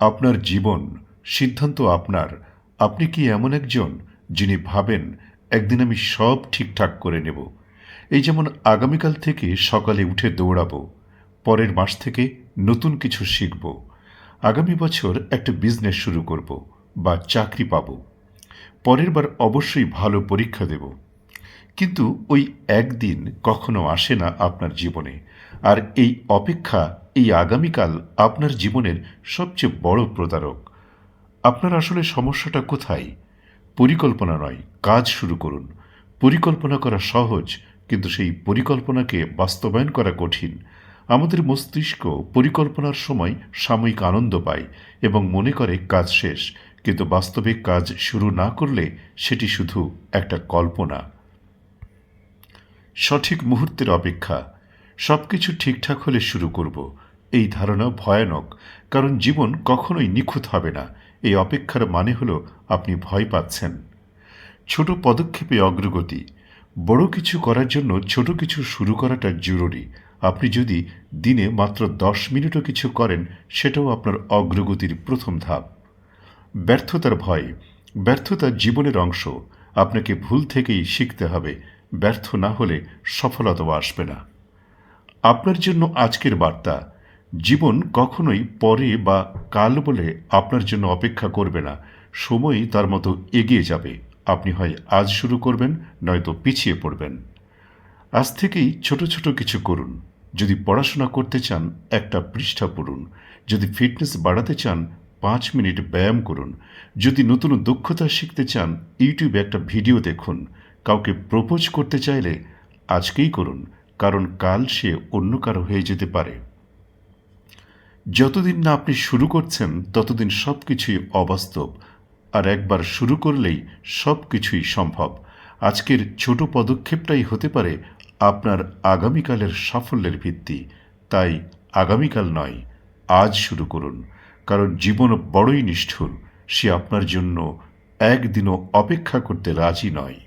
আপনার জীবন, সিদ্ধান্ত আপনার। আপনি কি এমন একজন যিনি ভাবেন, একদিন আমি সব ঠিকঠাক করে নেব এই যেমন আগামীকাল থেকে সকালে উঠে দৌড়াবো, পরের মাস থেকে নতুন কিছু শিখব, আগামী বছর একটা বিজনেস শুরু করব বা চাকরি পাব, পরের বার অবশ্যই ভালো পরীক্ষা দেব। কিন্তু ওই একদিন কখনো আসে না আপনার জীবনে। আর এই অপেক্ষা এই আগামীকাল আপনার জীবনের সবচেয়ে বড় প্রতারক। আপনার আসলে সমস্যাটা কোথায়? পরিকল্পনা নয়, কাজ শুরু করুন। পরিকল্পনা করা সহজ, কিন্তু সেই পরিকল্পনাকে বাস্তবায়ন করা কঠিন। আমাদের মস্তিষ্ক পরিকল্পনার সময় সাময়িক আনন্দ পায় এবং মনে করে কাজ শেষ, কিন্তু বাস্তবে কাজ শুরু না করলে সেটি শুধু একটা কল্পনা। সঠিক মুহূর্তের অপেক্ষা। সব কিছু ঠিকঠাক হলে শুরু করব। এই ধারণা ভয়ানক, কারণ জীবন কখনোই নিখুঁত হবে না। এই অপেক্ষার মানে হলো আপনি ভয় পাচ্ছেন। ছোট পদক্ষেপে অগ্রগতি। বড় কিছু করার জন্য ছোট কিছু শুরু করাটা জরুরি। আপনি যদি দিনে মাত্র দশ মিনিটও কিছু করেন, সেটাও আপনার অগ্রগতির প্রথম ধাপ। ব্যর্থতার ভয়। ব্যর্থতা জীবনের অংশ। আপনাকে ভুল থেকেই শিখতে হবে। ব্যর্থ না হলে সফলতাও আসবে না। আপনার জন্য আজকের বার্তা। জীবন কখনোই পরে বা কাল বলে আপনার জন্য অপেক্ষা করবে না। সময়ই তার মতো এগিয়ে যাবে। আপনি হয় আজ শুরু করবেন, নয়তো পিছিয়ে পড়বেন। আজ থেকেই ছোট ছোট কিছু করুন। যদি পড়াশোনা করতে চান, একটা পৃষ্ঠা পড়ুন। যদি ফিটনেস বাড়াতে চান, পাঁচ মিনিট ব্যায়াম করুন। যদি নতুন দক্ষতা শিখতে চান, ইউটিউবে একটা ভিডিও দেখুন। কাউকে প্রপোজ করতে চাইলে আজকেই করুন, কারণ কাল সে অন্য কারও হয়ে যেতে পারে। যতদিন না আপনি শুরু করছেন, ততদিন সব কিছুই অবাস্তব। আর একবার শুরু করলেই সব কিছুই সম্ভব। আজকের ছোট পদক্ষেপটাই হতে পারে আপনার আগামীকালের সাফল্যের ভিত্তি। তাই আগামীকাল নয়, আজ শুরু করুন। কারণ জীবন বড়ই নিষ্ঠুর, সে আপনার জন্য একদিনও অপেক্ষা করতে রাজি নয়।